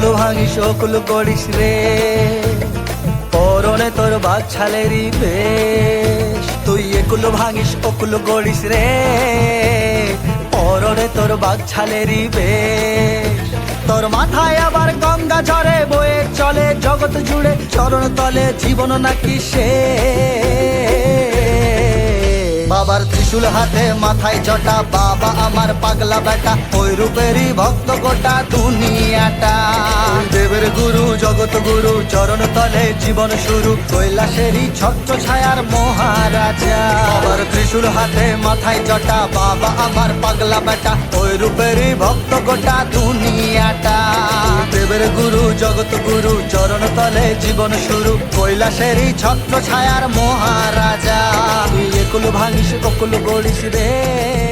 ভাঙিস, অকুল করিস রে। পরনে তোর বাঘ ছালেরই বেশ। তুই একুল ভাঙিস, অকুল করিস রে। পরনে তোর বাঘ ছালেরই বেশ। তোর মাথায় আবার গঙ্গা ঝরে বয়ে চলে, জগৎ জুড়ে চরণ তলে, জীবন নাকি সে বাবার ত্রিশূল হাতে মাথায় জটা বাবা আমার পাগলা বেটা ওই রূপেরই ভক্ত গোটা দুনিয়াটা। দেবের গুরু, জগৎ গুরু, চরণ তলে জীবন শুরু, কৈলাসেরই ছত্র ছায়ার মহারাজা। বাবার ত্রিশূল হাতে মাথায় জটা বাবা আমার পাগলা বেটা ওই রূপেরই ভক্ত গোটা দুনিয়াটা। দেবের গুরু, জগৎ গুরু, চরণ তলে জীবন শুরু, কৈলাসেরই ছত্র ছায়ার মহারাজা। একুল ভাঙিস কখনো গড়িস রে।